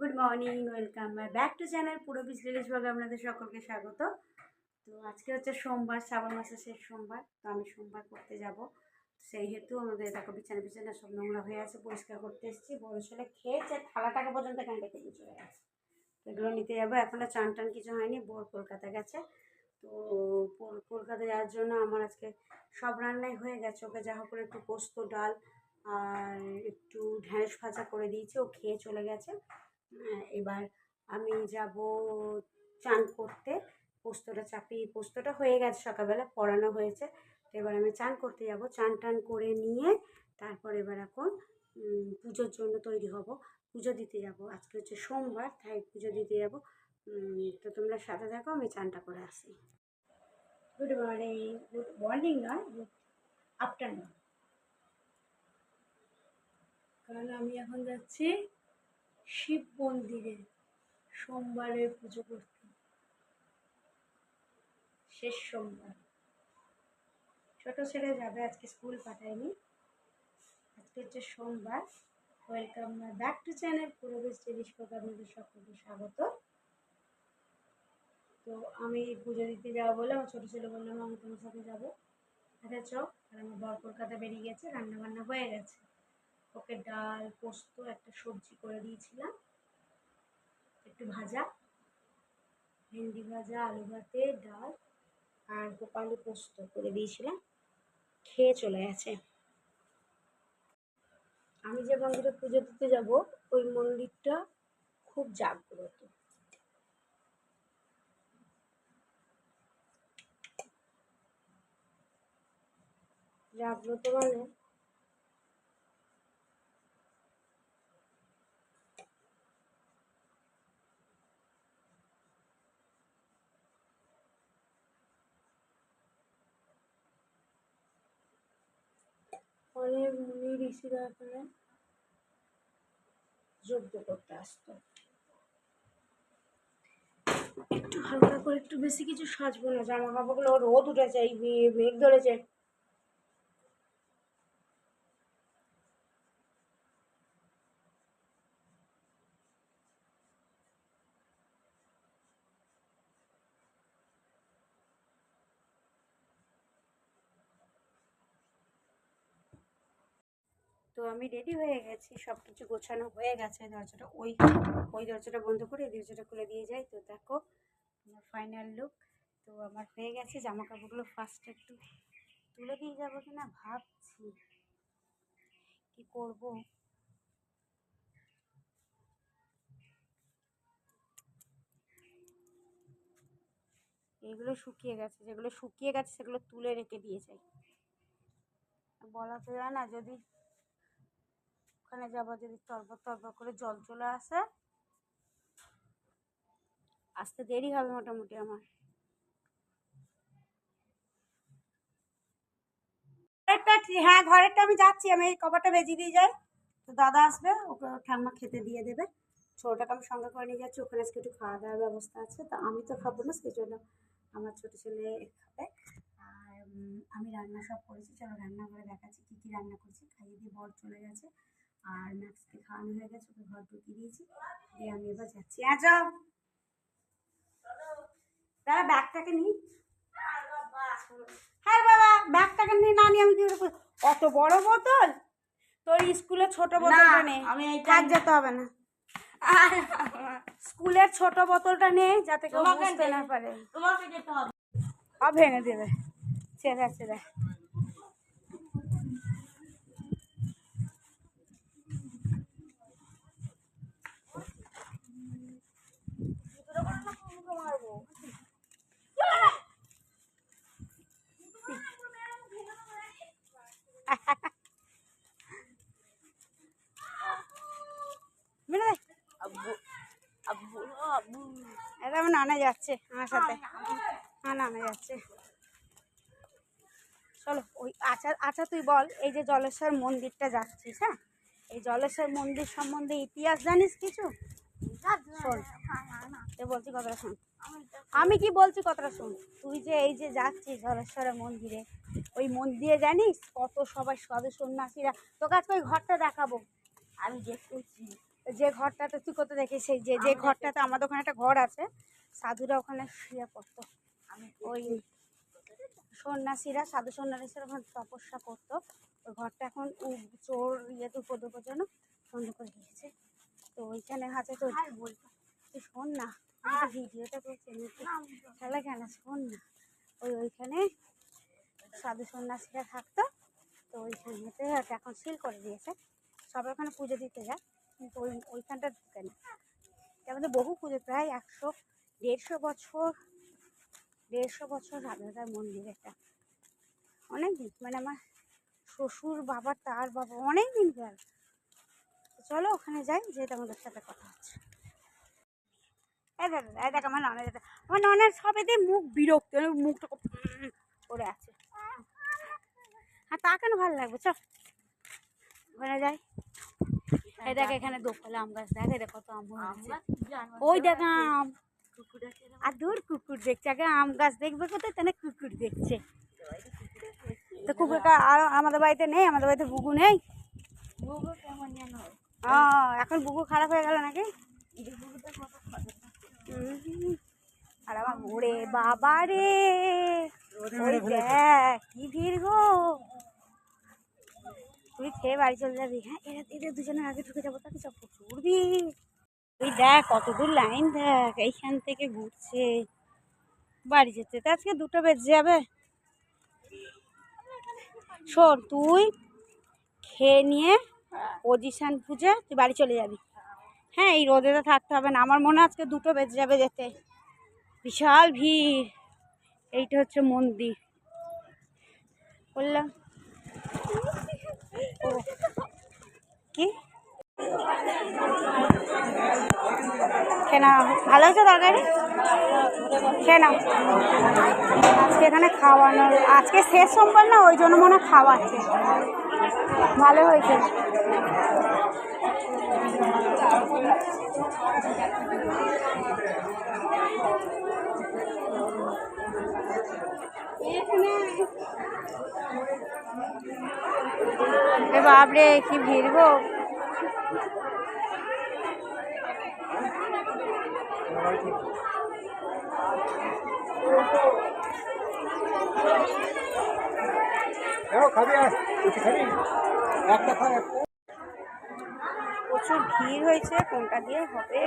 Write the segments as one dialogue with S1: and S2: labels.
S1: Good morning welcome my back to channel পুরো business ব্লগে আপনাদের সকলকে স্বাগত। তো আজকে হচ্ছে সোমবার, শ্রাবণ মাসের শেষ সোমবার, তো আমি সোমবার করতে যাব। সেই হেতু আমাদের দেখো বিছানা বিছানা সব নোংরা হয়ে আছে, পরিষ্কার করতে এসেছি। বড় ছেলে খেয়েছে থালা টাকা পর্যন্ত রেখে দিয়ে চলে গেছে। এগুলো নিতে যাব এখনও চান টান কিছু হয়নি, বোর কলকাতা গেছে। তো কল- কলকাতা যাওয়ার জন্য আমার আজকে সব রান্নাই হয়ে গেছে। ওকে যা হোক করে একটু পোস্ত, ডাল আর একটু ঢ্যাঁড়স ভাজা করে দিয়েছি, ও খেয়ে চলে গেছে। এবার আমি যাব চান করতে। পোস্তটা চাপিয়ে, পোস্তটা হয়ে গেছে সকালবেলা, পড়ানো হয়েছে। তো এবার আমি চান করতে যাব। চান টান করে নিয়ে তারপর এবার এখন পুজোর জন্য তৈরি হব। পুজো দিতে যাব। আজকে হচ্ছে সোমবার, তাই পুজো দিতে যাব। তো তোমরা সাথে থাকো, আমি চানটা করে আসি। গুড মর্নিং গুড মর্নিং নয় গুড আফটারনুন কারণ আমি এখন যাচ্ছি শিব মন্দিরে সোমবারের পুজো করতে। শেষ সোমবার। ছোট ছেলে যাবে আজকে স্কুল পাঠায়নি। আজকে হচ্ছে সোমবার। Welcome my back to channel পুরোবেশ পথ আপনাদের সকলকে স্বাগত। তো আমি পুজো দিতে যাব বলে আমার ছোটো ছেলে বললাম আমি তোমার সাথে যাব। আচ্ছা চ আর আমার বর কলকাতা বেরিয়ে গেছে রান্না বান্না হয়ে গেছে। ওকে ডাল, পোস্ত, একটা সবজি করে দিয়েছিলাম। একটু ভাজা। ভেন্ডি ভাজা, আলু ভাতে, ডাল আর গোপালু পোস্ত করে দিয়েছিলাম। খেয়ে চলে গেছে। আমি যে মন্দিরে পুজো দিতে যাব, ওই মন্দিরটা খুব জাগ্রত। জাগ্রত মানে অনেক মুনি ঋষিরা এখানে যজ্ঞ করতে আসতো। একটু হালকা করে, একটু বেশি কিছু সাজবো না, জামা কাপড়গুলো রোদ উঠেছে, এই মেঘ ধরেছে। তো আমি রেডি হয়ে গেছি সব কিছু গোছানো হয়ে গেছে, দরজাটা ওই ওই দরজাটা বন্ধ করে এই দরজাটা খুলে দিয়ে যাই। তো দেখো, আমার ফাইনাল লুক তো আমার হয়ে গেছে জামা কাপড়গুলো ফার্স্ট একটু তুলে দিয়ে যাব কিনা ভাবছি। কি করব? এগুলো শুকিয়ে গেছে, যেগুলো শুকিয়ে গেছে সেগুলো তুলে রেখে দিয়ে যাই। বলা তো যায় না, যদি ওখানে যাব যদি তরবর তরবর করে জল চলে আসে। আসতে দেরি হবে মোটামুটি আমার। হ্যাঁ ঘরেরটা আমি যাচ্ছি, আমি এই কভারটা বেজিয়ে দিয়ে যাই। তো দাদা আসবে, ওকে ঠাম্মা খেতে দিয়ে দেবে। ছোটোটাকে আমি সঙ্গে করে নিয়ে যাচ্ছি, ওখানে আজকে একটু খাওয়া দাওয়ার ব্যবস্থা আছে। তো আমি তো খাব না, সেই জন্য আমার ছোটো ছেলে খাবে। আর আমি রান্না সব করেছি, চলো রান্না করে দেখাচ্ছি কী কী রান্না করছি। খাইয়ে দিয়ে বর চলে গেছে। আর ম্যাক্সকে খাওয়ানো হয়ে গেছে ওকে ঘর ঢুকিয়ে দিয়েছি। দিয়ে আমি এবার যাচ্ছি। হ্যাঁ যাও। দাদা ব্যাগটাকে নিই হ্যাঁ বাবা ব্যাগটাকে নিয়ে না নিয়ে আমি কি অত বড় বোতল? তোর স্কুলে ছোট বোতলটা নেই
S2: আমি
S1: থাক যেতে হবে না। আর স্কুলের ছোট বোতলটা নেই যাতে কেউ বুঝতে না পারে।
S2: তোমাকে যেতে হবে।
S1: ভেঙে দেবে। ছেড়ে ছেড়ে। এটা আমার নানা যাচ্ছে আমার সাথে। আমার নানা যাচ্ছে। চলো ওই আচ্ছা আচ্ছা তুই বল এই যে জলেশ্বর মন্দিরটা যাচ্ছিস হ্যাঁ? এই জলেশ্বর মন্দির সম্বন্ধে ইতিহাস জানিস কিছু? শোন বলছি কথাটা শোন। আমি কি বলছি কথাটা শোন। তুই যে এই যে যাচ্ছিস জলেশ্বরের মন্দিরে ওই মন্দিরে জানিস কত সবাই সাধু সন্ন্যাসীরা? তোকে আজকে ওই ঘরটা দেখাবো।
S2: আমি দেখতেছি
S1: যে ঘরটাতে তুই কত দেখিস সেই যে যে ঘরটাতে আমাদের ওখানে একটা ঘর আছে সাধুরা ওখানে শুয়ে পড়তো। ওই সন্ন্যাসীরা সাধু সন্ন্যাসীরা ওখানে তপস্যা করতো। ওই ঘরটা এখন চোর ইয়েতে উপদ্রবের জন্য বন্ধ করে দিয়েছে। তো ওইখানে আছে তো তুই শোন না ভিডিওটা করছি তাহলে কেন শোন না। ওই ওইখানে সাধু সন্ন্যাসীরা থাকতো, তো ওইখানেতে এখন সিল করে দিয়েছে। সবাই ওখানে পুজো দিতে যায়, কিন্তু ওই ওইখানটা ঢুকে না। আমাদের বহু পুজো, প্রায় একশো, দেড়শো বছর দেড়শো বছর স্বাধীনতার মন্দির এটা। অনেক দিন মানে আমার শ্বশুর বাবা, তার বাবা, অনেক দিন গেল। চলো ওখানে যাই যে তোমাদের সাথে কথা হচ্ছে। এই দেখ এই দেখ আমার ননের আমার ননের সবেতে মুখ বিরক্ত মুখটা করে আছে। আর তা কেন ভালো লাগবে? চল ওখানে যাই। এই দেখ এখানে দোকালে আম গাছ দেখ দেখ কত আম ওই দেখ আম। আর দূর কুকুর দেখছে আগে আম গাছ দেখবে কোথায়? তাহলে কুকুর দেখছে। তো কুকুরটা আর আমাদের বাড়িতে নেই আমাদের বাড়িতে বুকু নেই। ও এখন বুকু খারাপ হয়ে গেল নাকি। আর আমার ওরে বাবা রে ওই দেখ কি ভিড় গো। তুই খেয়ে বাড়ি চলে যাবি হ্যাঁ? এরা এদের দুজনের আগে ঢুকে যাব তাকে সব প্রচুর তুই দেখ কত দূর লাইন দেখ এইখান থেকে ঘুরছে। বাড়ি যেতে তো আজকে দুটো বেজে যাবে। শোন তুই খেয়ে নিয়ে পজিশন খুঁজে তুই বাড়ি চলে যাবি। হ্যাঁ এই রোদে তো থাকতে হবে না। আমার মনে আজকে দুটো বেজে যাবে যেতে। বিশাল ভিড়। এইটা হচ্ছে মন্দির। বললাম। কি? ভালো হয়েছে তরকারি? খেয়ে আজকে এখানে খাওয়ানো। আজকে শেষ সোমবার না, ওই জন্য মনে খাওয়াচ্ছে। ভালো হয়েছে। বাপরে কি ভিড় গো?
S3: খাবি একটা খা
S1: প্রচুর ভিড় হয়েছে কোনটা দিয়ে হবে?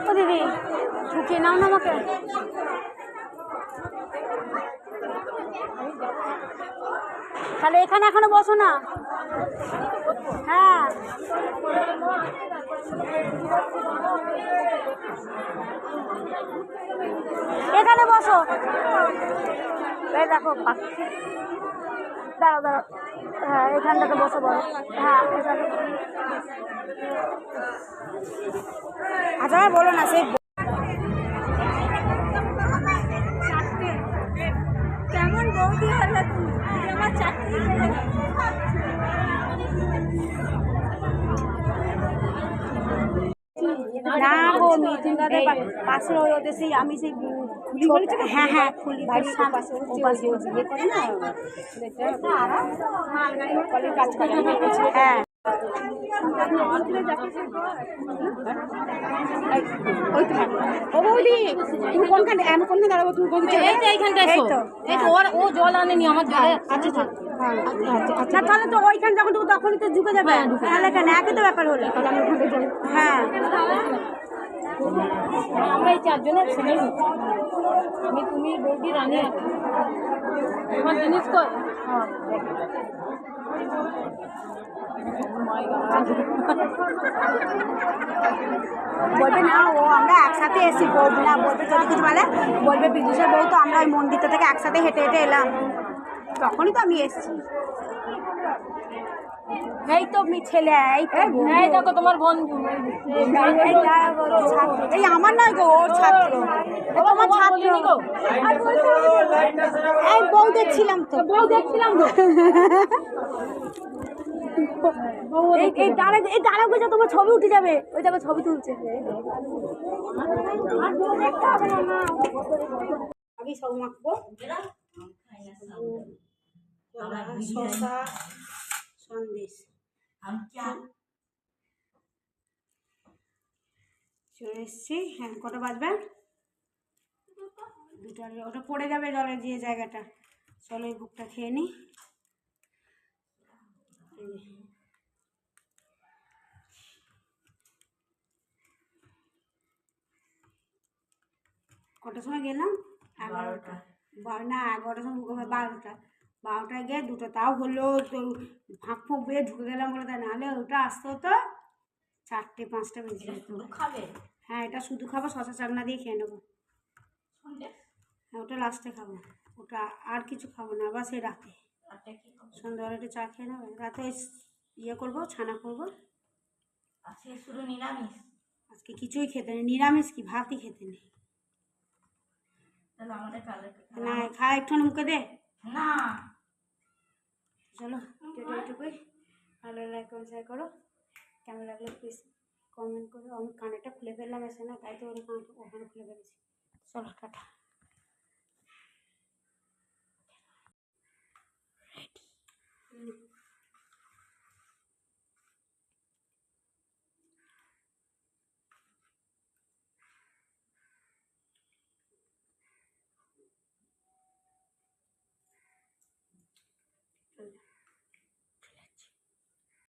S1: ও দিদি ঢুকিয়ে নাও না আমাকে। তাহলে এখানে এখনও বসো না। হ্যাঁ। এখানে বসো। এই দেখো পাখি দাঁড়াও দাঁড়াও। হ্যাঁ এখানটাতে বসো বলো হ্যাঁ আচ্ছা বলো না, সেই না গো মিথুন দাদা পাশে ওই ওদের সেই আমি সেই খুলি বলেছি হ্যাঁ হ্যাঁ খুলি বাড়ির পাশে ওপাশে ইয়ে করে না কাজ করে হ্যাঁ ও বৌদি তুমি কোনখানে আমি কোনখানে দাঁড়াবো? তুমি বৌদি
S2: এইখানটা
S1: এই তো।
S2: ওর ও জল আনেনি আমার জলে
S1: আচ্ছা আচ্ছা আচ্ছা তাহলে তো ওইখান যখন তখনই তো ঢুকে যাবে। তাহলে কেন? একই তো ব্যাপার হলো। হ্যাঁ।
S2: আমরা এই চারজনের ছেলে আমি তুমি বৌদি রানী তোমার জিনিস কই?
S1: বলবে না ও আমরা একসাথে এসি বলবে না বলবে যদি কিছু বলে বলবে বিদুষের বউ তো আমরা ওই মন্দিরটা থেকে একসাথে হেঁটে হেঁটে এলাম। তখনই তো আমি এসছি। এই তো মি ছেলে এই
S2: এই দেখো তোমার বন্ধু।
S1: এই আমার নয় গো ওর ছাত্র। তোমার ছাত্র। এই বউ দেখছিলাম তো।
S2: বউ দেখছিলাম গো।
S1: এই এই দাঁড়া এই দাঁড়া গুলো তোমার ছবি উঠে যাবে। ওই দেখো ছবি তুলছে। আমি সব মাখবো। শসা, সন্দেশ। চলে এসছি। হ্যাঁ কটা বাজবে? দুটো ওটা পড়ে যাবে জলে যে জায়গাটা। চলো এই বুকটা খেয়ে নিই। কটার সময় গেলাম? এগারোটা বা- না এগারোটার সময় ঢুকে বারোটা। বারোটায় গিয়ে দুটো তাও হলো তো ফাঁক ফুঁক বেয়ে ঢুকে গেলাম বলে তাই নাহলে ওটা আসতে হতো চারটে পাঁচটা বেজে যেত।
S4: খাবে?
S1: হ্যাঁ এটা শুধু খাব শশা চাকনা দিয়ে খেয়ে নেব। হ্যাঁ ওটা লাস্টে খাব। ওটা আর কিছু খাব না আবার সে রাতে। সন্ধ্যাবেলা একটু চা খেয়ে নেবে রাতে ইয়ে করব ছানা করব।
S4: আজকে শুধু নিরামিষ।
S1: আজকে কিছুই খেতে নেই। নিরামিষ কি? ভাতই খেতে নেই। না খা একটু মুখে দে।
S4: না।
S1: চলো এটা এইটুকুই ভালো করো শেয়ার করো। কেমন লাগল প্লিজ কমেন্ট করো। আমি কানেরটা খুলে ফেললাম এসে না তাই তো ওর কানেরটা ওখানে খুলে ফেলেছি। চলো টাটা।